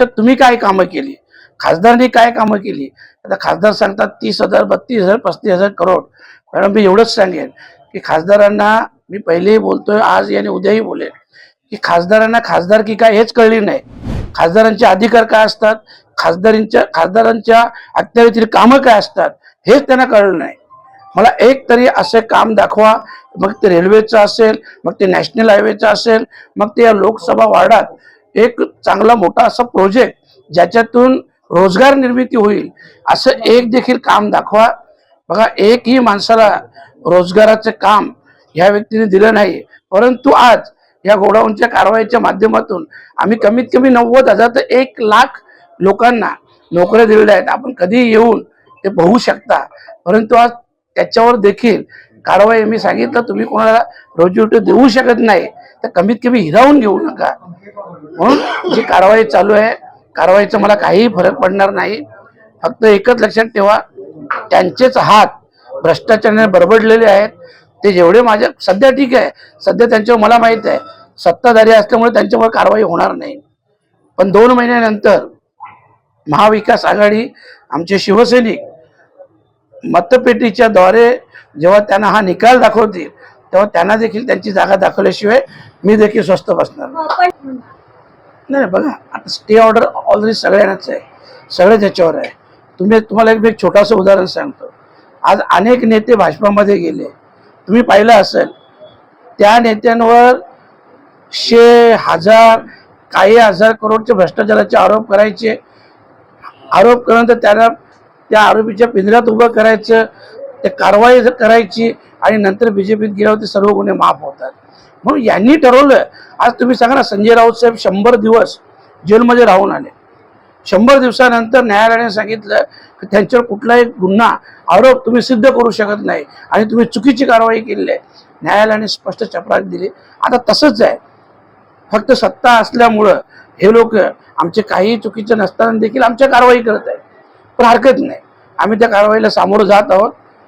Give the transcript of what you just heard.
वर्षात तुम्ही काय कामं केली? खासदारांनी काय कामं केली? आता खासदार सांगतात तीस हजार बत्तीस हजार पस्तीस हजार करोड. मॅडम मी एवढंच सांगेन की खासदारांना मी पहिलेही बोलतोय आज आणि उद्याही बोलेन की खासदारांना खासदार की काय हेच कळले नाही. खासदारांचे अधिकार काय असतात? खासदारांच्या खासदारांच्या अत्यावतील कामं काय असतात? हेच त्यांना कळलं नाही. मला एक तरी असे काम दाखवा. मग ते रेल्वेचं असेल मग ते नॅशनल हायवेचं असेल मग ते या लोकसभा वार्डात एक चांगला मोठा असा प्रोजेक्ट ज्याच्यातून रोजगार निर्मिती होईल असं एक देखील काम दाखवा. बघा एकही माणसाला रोजगाराचं काम ह्या व्यक्तीने दिलं नाही परंतु आज या गोडाऊनच्या कारवाईच्या माध्यमातून आम्ही कमीत कमी नव्वद हजार ते एक लाख लोकांना नोकऱ्या दिलेल्या आहेत. आपण कधी येऊन ते बघू शकता. परंतु आज त्याच्यावर देखील कारवाई मी सांगितलं तुम्ही कोणाला रोजीरोटी देऊ शकत नाही. तर कमीत कमी हिरावून घेऊ नका. म्हणून जी कारवाई चालू आहे कारवाईचा मला काहीही फरक पडणार नाही. फक्त एकच लक्षात ठेवा त्यांचेच हात भ्रष्टाचाराने बरबडलेले आहेत. ते जेवढे माझ्या सध्या ठीक आहे. सध्या त्यांच्यावर मला माहीत आहे. सत्ताधारी असल्यामुळे त्यांच्यावर कारवाई होणार नाही. पण दोन महिन्यानंतर महाविकास आघाडी आमचे शिवसैनिक मतपेटीच्या द्वारे जेव्हा त्यांना हा निकाल दाखवतील तेव्हा त्यांना देखील त्यांची जागा दाखवल्याशिवाय मी देखील स्वस्त बसणार नाही. बघा आता स्टे ऑर्डर ऑलरेडी सगळ्यांनाच आहे. सगळे त्याच्यावर आहे. तुम्ही तुम्हाला एक मी एक छोटंसं उदाहरण सांगतो. आज अनेक नेते भाजपामध्ये गेले. तुम्ही पाहिलं असेल त्या नेत्यांवर शे हजार काही हजार करोडचे भ्रष्टाचाराचे आरोप करायचे. आरोप केल्यानंतर त्यांना त्या आरोपीच्या पिंजऱ्यात उभं करायचं. ते कारवाई करायची आणि नंतर बीजेपीत गेल्यावर ते सर्व गुन्हे माफ होतात. म्हणून यांनी ठरवलं आज तुम्ही सांगा ना संजय राऊत साहेब शंभर दिवस जेलमध्ये राहून आले. शंभर दिवसानंतर न्यायालयाने सांगितलं की त्यांच्यावर कुठलाही गुन्हा आरोप तुम्ही सिद्ध करू शकत नाही आणि तुम्ही चुकीची कारवाई केलेली आहे. न्यायालयाने स्पष्ट चपराक दिली. आता तसंच आहे. फक्त सत्ता असल्यामुळं हे लोक आमचे काही चुकीचे नसताना देखील आमच्या कारवाई करत आहेत. पण हरकत नाही. आम्ही त्या कारवाईला सामोरं जात आहोत.